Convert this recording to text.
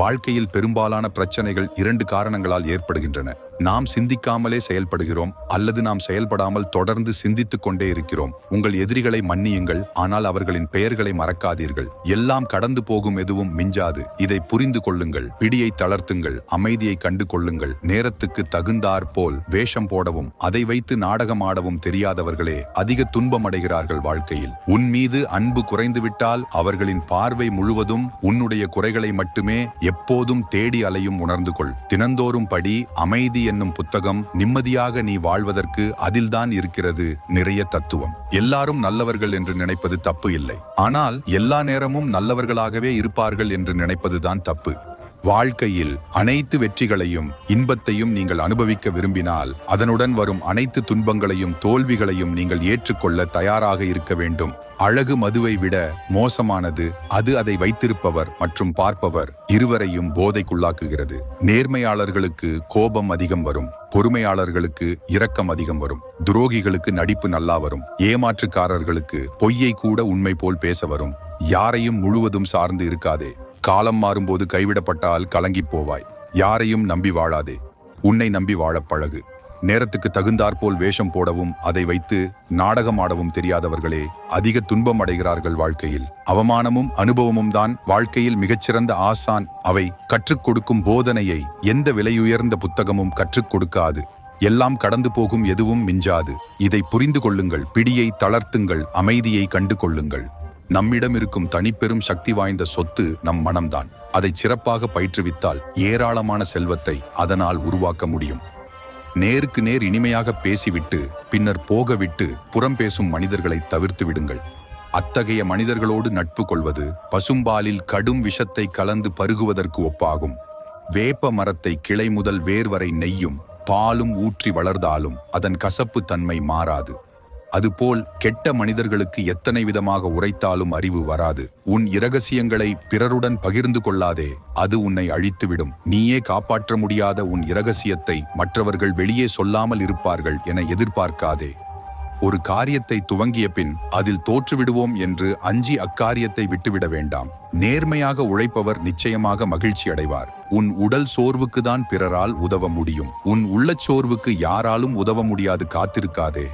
வாழ்க்கையில் பெரும்பாலான பிரச்சனைகள் இரண்டு காரணங்களால் ஏற்படுகின்றன. நாம் சிந்திக்காமலே செயல்படுகிறோம் அல்லது நாம் செயல்படாமல் தொடர்ந்து சிந்தித்துக் கொண்டே இருக்கிறோம். உங்கள் எதிரிகளை மன்னியுங்கள் ஆனால் அவர்களின் பெயர்களை மறக்காதீர்கள். எல்லாம் கடந்து போகும் எதுவும் மிஞ்சாது. இதை புரிந்து கொள்ளுங்கள் பிடியை தளர்த்துங்கள் அமைதியை கண்டு கொள்ளுங்கள் நேரத்துக்கு தகுந்தாற் போல் வேஷம் போடவும் அதை வைத்து நாடகமாடவும் தெரியாதவர்களே அதிக துன்பமடைகிறார்கள் வாழ்க்கையில். உன் மீது அன்பு குறைந்துவிட்டால் அவர்களின் பார்வை முழுவதும் உன்னுடைய குறைகளை மட்டுமே எப்போதும் தேடி அலையும் உணர்ந்து கொள். தினந்தோறும் படி அமைதியை என்னும் புத்தகம் நிம்மதியாக நீ வாழ்வதற்கு அதில்தான் இருக்கிறது நிறைய தத்துவம். எல்லாரும் நல்லவர்கள் என்று நினைப்பது தப்பு இல்லை. ஆனால் எல்லா நேரமும் நல்லவர்களாகவே இருப்பார்கள் என்று நினைப்பதுதான் தப்பு. வாழ்க்கையில் அனைத்து வெற்றிகளையும் இன்பத்தையும் நீங்கள் அனுபவிக்க விரும்பினால் அதனுடன் வரும் அனைத்து துன்பங்களையும் தோல்விகளையும் நீங்கள் ஏற்றுக்கொள்ள தயாராக இருக்க வேண்டும். அழகு மதுவை விட மோசமானது அது அதை வைத்திருப்பவர் மற்றும் பார்ப்பவர் இருவரையும் போதைக்குள்ளாக்குகிறது. நேர்மையாளர்களுக்கு கோபம் அதிகம் வரும் பொறுமையாளர்களுக்கு இரக்கம் அதிகம் வரும் துரோகிகளுக்கு நடிப்பு நல்லா வரும் ஏமாற்றுக்காரர்களுக்கு பொய்யை கூட உண்மை போல் பேச வரும். யாரையும் முழுவதும் சார்ந்து இருக்காதே. காலம் மாறும்போது கைவிடப்பட்டால் கலங்கிப் போவாய். யாரையும் நம்பி வாழாதே. உன்னை நம்பி வாழப் பழகு. நேரத்துக்கு தகுந்தாற்போல் வேஷம் போடவும் அதை வைத்து நாடகமாடவும் தெரியாதவர்களே அதிக துன்பம் அடைகிறார்கள் வாழ்க்கையில். அவமானமும் அனுபவமும் தான் வாழ்க்கையில் மிகச்சிறந்த ஆசான். அவை கற்றுக் கொடுக்கும் போதனையை எந்த விலையுயர்ந்த புத்தகமும் கற்றுக் கொடுக்காது. எல்லாம் கடந்து போகும் எதுவும் மிஞ்சாது. இதை புரிந்து கொள்ளுங்கள் பிடியை தளர்த்துங்கள் அமைதியை கண்டு கொள்ளுங்கள் நம்மிடம் இருக்கும் தனிப்பெரும் சக்தி வாய்ந்த சொத்து நம் மனம்தான். அதை சிறப்பாக பயிற்றுவித்தால் ஏராளமான செல்வத்தை அதனால் உருவாக்க முடியும். நேருக்கு நேர் இனிமையாக பேசிவிட்டு பின்னர் போகவிட்டு புறம் பேசும் மனிதர்களை தவிர்த்து விடுங்கள். அத்தகைய மனிதர்களோடு நட்பு கொள்வது பசும்பாலில் கடும் விஷத்தை கலந்து பருகுவதற்கு ஒப்பாகும். வேப்ப மரத்தை கிளை முதல் வேர் வரை நெய்யும் பாலும் ஊற்றி வளர்ந்தாலும் அதன் கசப்பு தன்மை மாறாது. அதுபோல் கெட்ட மனிதர்களுக்கு எத்தனை விதமாக உரைத்தாலும் அறிவு வராது. உன் இரகசியங்களை பிறருடன் பகிர்ந்து கொள்ளாதே அது உன்னை அழித்துவிடும். நீயே காப்பாற்ற முடியாத உன் இரகசியத்தை மற்றவர்கள் வெளியே சொல்லாமல் இருப்பார்கள் என எதிர்பார்க்காதே. ஒரு காரியத்தை துவங்கிய பின் அதில் தோற்றுவிடுவோம் என்று அஞ்சி அக்காரியத்தை விட்டுவிட வேண்டாம். நேர்மையாக உழைப்பவர் நிச்சயமாக மகிழ்ச்சி அடைவார். உன் உடல் சோர்வுக்கு தான் பிறரால் உதவ முடியும். உன் உள்ளச் சோர்வுக்கு யாராலும் உதவ முடியாது காத்திருக்காதே.